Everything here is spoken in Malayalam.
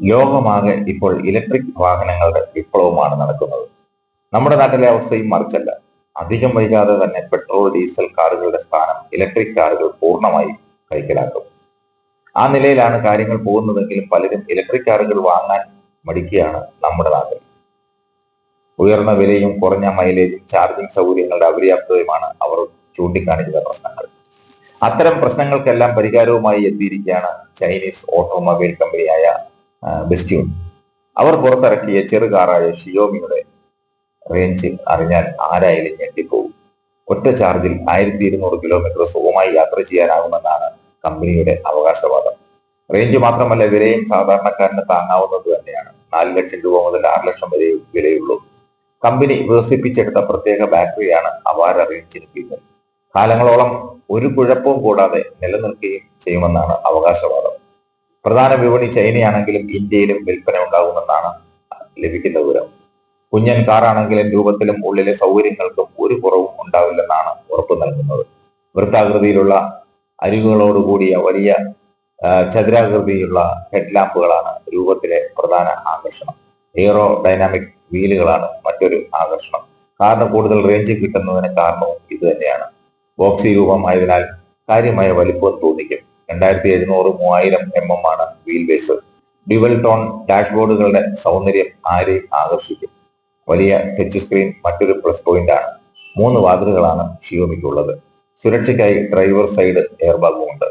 ലോകമാകെ ഇപ്പോൾ ഇലക്ട്രിക് വാഹനങ്ങളുടെ വിപ്ലവമാണ് നടക്കുന്നത്. നമ്മുടെ നാട്ടിലെ അവസ്ഥയും മറിച്ചല്ല. അധികം വൈകാതെ തന്നെ പെട്രോൾ ഡീസൽ കാറുകളുടെ സ്ഥാനം ഇലക്ട്രിക് കാറുകൾ പൂർണമായി കൈക്കലാക്കും. ആ നിലയിലാണ് കാര്യങ്ങൾ പോകുന്നതെങ്കിലും പലരും ഇലക്ട്രിക് കാറുകൾ വാങ്ങാൻ മടിക്കുകയാണ് നമ്മുടെ നാട്ടിൽ. ഉയർന്ന വിലയും കുറഞ്ഞ മൈലേജും ചാർജിംഗ് സൗകര്യങ്ങളുടെ അപര്യാപ്തതയുമാണ് അവർ ചൂണ്ടിക്കാണിക്കുന്ന പ്രശ്നങ്ങൾ. അത്തരം പ്രശ്നങ്ങൾക്കെല്ലാം പരിഹാരവുമായി എത്തിയിരിക്കുകയാണ് ചൈനീസ് ഓട്ടോമൊബൈൽ കമ്പനിയായ ബെസ്റ്റ്യൂൺ അവർ പുറത്തിറക്കിയ ചെറു കാറായ ഷിയോമിയുടെ റേഞ്ച് അറിഞ്ഞാൽ ആരായാലും ഞെട്ടിപ്പോകും. ഒറ്റ ചാർജിൽ ആയിരത്തി ഇരുന്നൂറ് കിലോമീറ്റർ സുഖമായി യാത്ര ചെയ്യാനാകുമെന്നാണ് കമ്പനിയുടെ അവകാശവാദം. റേഞ്ച് മാത്രമല്ല വിലയും സാധാരണക്കാരന് താങ്ങാവുന്നത് തന്നെയാണ്. നാല് ലക്ഷം രൂപ മുതൽ ആറ് ലക്ഷം വരെ വിലയുള്ളൂ. കമ്പനി വികസിപ്പിച്ചെടുത്ത പ്രത്യേക ബാറ്ററിയാണ് അപാര റേഞ്ചിന് പിന്നിൽ കാലങ്ങളോളം ഒരു കുഴപ്പവും കൂടാതെ നിലനിൽക്കുകയും ചെയ്യുമെന്നാണ് അവകാശവാദം. പ്രധാന വിപണി ചൈനയാണെങ്കിലും ഇന്ത്യയിലും വിൽപ്പന ഉണ്ടാകുമെന്നാണ് ലഭിക്കുന്ന വിവരം. കുഞ്ഞൻ കാറാണെങ്കിലും രൂപത്തിലും ഉള്ളിലെ സൗകര്യങ്ങൾക്കും ഒരു കുറവും ഉണ്ടാവില്ലെന്നാണ് ഉറപ്പു നൽകുന്നത്. വൃത്താകൃതിയിലുള്ള അരികുകളോടുകൂടിയ വലിയ ചതുരാകൃതിയിലുള്ള ഹെഡ്ലാമ്പുകളാണ് രൂപത്തിലെ പ്രധാന ആകർഷണം. എയറോ ഡൈനാമിക് വീലുകളാണ് മറ്റൊരു ആകർഷണം. കാറിന് കൂടുതൽ റേഞ്ച് കിട്ടുന്നതിന് കാരണവും ഇത് തന്നെയാണ്. ബോക്സി രൂപമായതിനാൽ കാര്യമായ വലിപ്പം തോന്നിക്കും. രണ്ടായിരത്തി എഴുന്നൂറ് മൂവായിരം എം എം ആണ് വീൽ ബേസ് ഡ്യുവൽ ടോൺ ഡാഷ്ബോർഡുകളുടെ സൗന്ദര്യം ആരെ ആകർഷിക്കും? വലിയ ടച്ച് സ്ക്രീൻ മറ്റൊരു പ്ലസ് പോയിന്റ് ആണ്. മൂന്ന് വാതിലുകളാണ് ഷിയോമിക്കുള്ളത് സുരക്ഷയ്ക്കായി ഡ്രൈവർ സൈഡ് എയർബാഗും ഉണ്ട്.